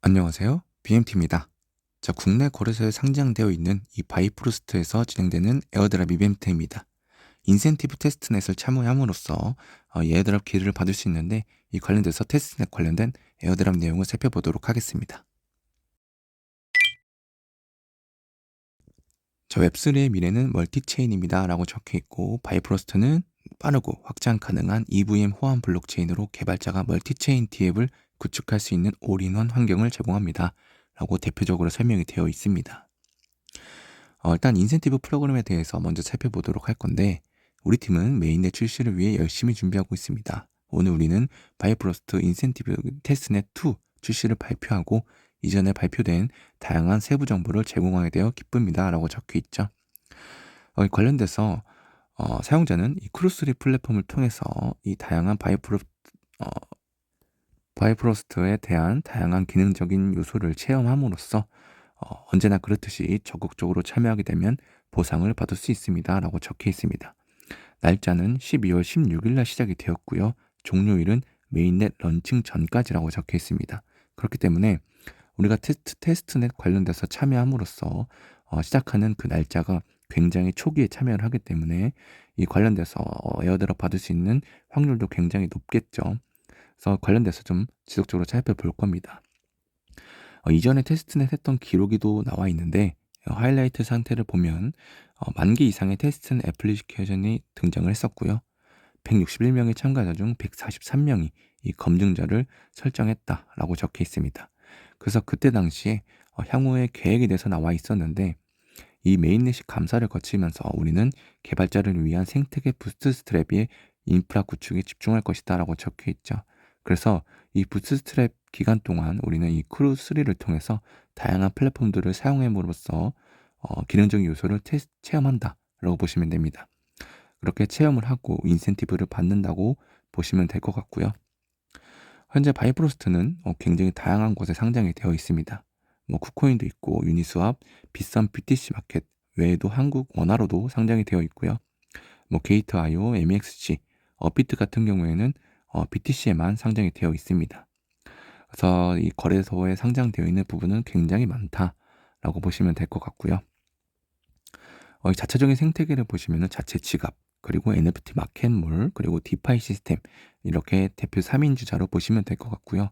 안녕하세요. BMT입니다. 자, 국내 거래소에 상장되어 있는 이 바이프로스트에서 진행되는 에어드랍 이벤트입니다. 인센티브 테스트넷을 참여함으로써 어, 이 에어드랍 기회를 받을 수 있는데 이 관련돼서 테스트넷 관련된 에어드랍 내용을 살펴보도록 하겠습니다. 자, 웹3의 미래는 멀티체인입니다. 라고 적혀 있고 바이프로스트는 빠르고 확장 가능한 EVM 호환 블록체인으로 개발자가 멀티체인 DApp을 구축할 수 있는 올인원 환경을 제공합니다. 라고 대표적으로 설명이 되어 있습니다. 어, 일단 인센티브 프로그램에 대해서 먼저 살펴보도록 할 건데 우리 팀은 메인넷 출시를 위해 열심히 준비하고 있습니다. 오늘 우리는 바이프로스트 인센티브 테스트넷 2 출시를 발표하고 이전에 발표된 다양한 세부 정보를 제공하게 되어 기쁩니다. 라고 적혀 있죠. 어, 관련돼서 어, 사용자는 이 크루스리 플랫폼을 통해서 이 다양한 바이프로, 어, 바이프로스트에 대한 다양한 기능적인 요소를 체험함으로써 어, 언제나 그렇듯이 적극적으로 참여하게 되면 보상을 받을 수 있습니다. 라고 적혀 있습니다. 날짜는 12월 16일 날 시작이 되었고요. 종료일은 메인넷 런칭 전까지라고 적혀 있습니다. 그렇기 때문에 우리가 테스트, 테스트넷 관련돼서 참여함으로써 어, 시작하는 그 날짜가 굉장히 초기에 참여를 하기 때문에 이 관련돼서 어, 에어드랍 받을 수 있는 확률도 굉장히 높겠죠. 그래서 관련돼서 좀 지속적으로 살펴볼 겁니다. 어, 이전에 테스트넷 했던 기록이도 나와 있는데 어, 하이라이트 상태를 보면 어, 만개 이상의 테스트넷 애플리케이션이 등장을 했었고요. 161명의 참가자 중 143명이 이 검증자를 설정했다라고 적혀 있습니다. 그래서 그때 당시에 어, 향후의 계획에 대해서 나와 있었는데 이 메인넷이 감사를 거치면서 우리는 개발자를 위한 생태계 부스트 스트랩의 인프라 구축에 집중할 것이다 라고 적혀 있죠. 그래서 이 부스트랩 기간 동안 우리는 이 크루3를 통해서 다양한 플랫폼들을 사용함으로써 어, 기능적인 요소를 테스트, 체험한다 라고 보시면 됩니다. 그렇게 체험을 하고 인센티브를 받는다고 보시면 될 것 같고요. 현재 바이프로스트는 어, 굉장히 다양한 곳에 상장이 되어 있습니다. 뭐 쿠코인도 있고 유니스왑, 비싼 BTC 마켓 외에도 한국 원화로도 상장이 되어 있고요. 뭐 게이트.io, MXC, 어비트 같은 경우에는 어, BTC에만 상장이 되어 있습니다. 그래서 이 거래소에 상장되어 있는 부분은 굉장히 많다라고 보시면 될 것 같고요. 어, 자체적인 생태계를 보시면 자체 지갑, 그리고 NFT 마켓몰, 그리고 디파이 시스템 이렇게 대표 3인주자로 보시면 될 것 같고요.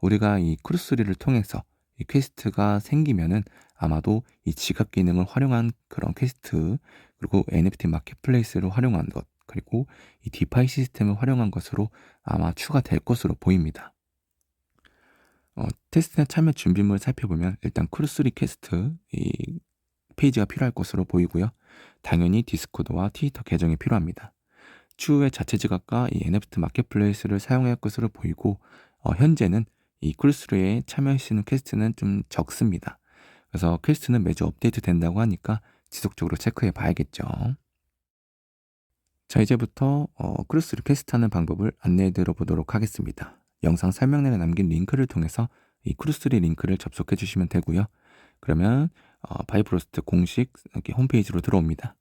우리가 이 크루스리를 통해서 이 퀘스트가 생기면은 아마도 이 지갑 기능을 활용한 그런 퀘스트 그리고 NFT 마켓플레이스를 활용한 것 그리고 이 디파이 시스템을 활용한 것으로 아마 추가될 것으로 보입니다. 어, 테스트나 참여 준비물 살펴보면 일단 크루스 리 퀘스트 이 페이지가 필요할 것으로 보이고요. 당연히 디스코드와 트위터 계정이 필요합니다. 추후에 자체 지갑과 이 NFT 마켓플레이스를 사용할 것으로 보이고 어, 현재는 이 크루스리에 참여하시는 퀘스트는 좀 적습니다. 그래서 퀘스트는 매주 업데이트 된다고 하니까 지속적으로 체크해 봐야겠죠. 자, 이제부터 어, 크루스를 퀘스트하는 방법을 안내해 드려보도록 하겠습니다. 영상 설명란에 남긴 링크를 통해서 이 크루스리 링크를 접속해 주시면 되고요. 그러면 어, 바이브로스트 공식 홈페이지로 들어옵니다.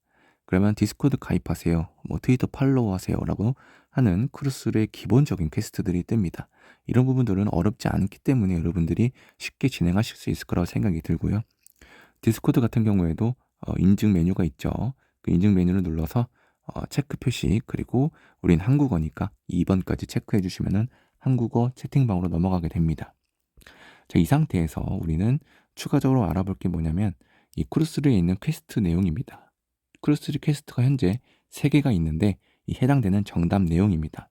그러면 디스코드 가입하세요, 뭐 트위터 팔로우 하세요라고 하는 크루스의 기본적인 퀘스트들이 뜹니다. 이런 부분들은 어렵지 않기 때문에 여러분들이 쉽게 진행하실 수 있을 거라고 생각이 들고요. 디스코드 같은 경우에도 어, 인증 메뉴가 있죠. 그 인증 메뉴를 눌러서 어, 체크 표시 그리고 우린 한국어니까 2번까지 체크해 주시면은 한국어 채팅방으로 넘어가게 됩니다. 자, 이 상태에서 우리는 추가적으로 알아볼 게 뭐냐면 이 크루스리에 있는 퀘스트 내용입니다. 크루스리 퀘스트가 현재 3개가 있는데 이 해당되는 정답 내용입니다.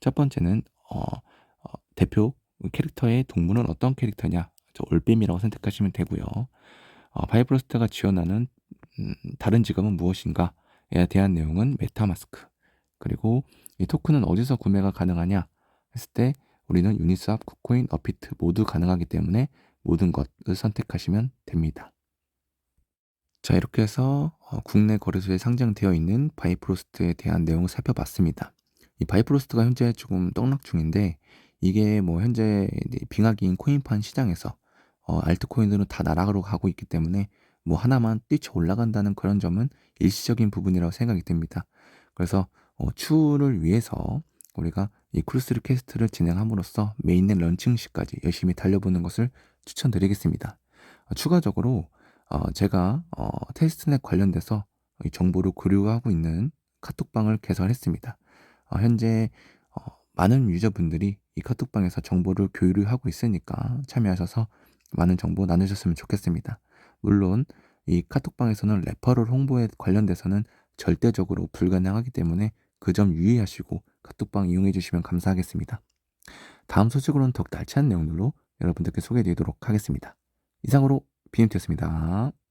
첫 번째는 어, 어, 대표 캐릭터의 동물은 어떤 캐릭터냐? 저 올빼미라고 선택하시면 되고요. 어, 바이브로스트가 지원하는 음, 다른 직업은 무엇인가에 대한 내용은 메타마스크. 그리고 이 토큰은 어디서 구매가 가능하냐 했을 때 우리는 유니스왑, 쿠코인, 어피트 모두 가능하기 때문에 모든 것을 선택하시면 됩니다. 자, 이렇게 해서 어, 국내 거래소에 상장되어 있는 바이프로스트에 대한 내용을 살펴봤습니다. 이 바이프로스트가 현재 조금 떡락 중인데 이게 뭐 현재 빙하기인 코인판 시장에서 어, 알트코인들은 다 나락으로 가고 있기 때문에 뭐 하나만 뛰쳐 올라간다는 그런 점은 일시적인 부분이라고 생각이 듭니다. 그래서 어, 추후를 위해서 우리가 이 크루스 리퀘스트를 진행함으로써 메인넷 런칭시까지 열심히 달려보는 것을 추천드리겠습니다. 어, 추가적으로 어, 제가 어, 테스트넷 관련돼서 이 정보를 교류하고 있는 카톡방을 개설했습니다. 어, 현재 어, 많은 유저분들이 이 카톡방에서 정보를 교류하고 있으니까 참여하셔서 많은 정보 나누셨으면 좋겠습니다. 물론 이 카톡방에서는 레퍼럴 홍보에 관련돼서는 절대적으로 불가능하기 때문에 그 점 유의하시고 카톡방 이용해 주시면 감사하겠습니다. 다음 소식으로는 더욱 날치한 내용들로 여러분들께 소개해 드리도록 하겠습니다. 이상으로 BMT였습니다.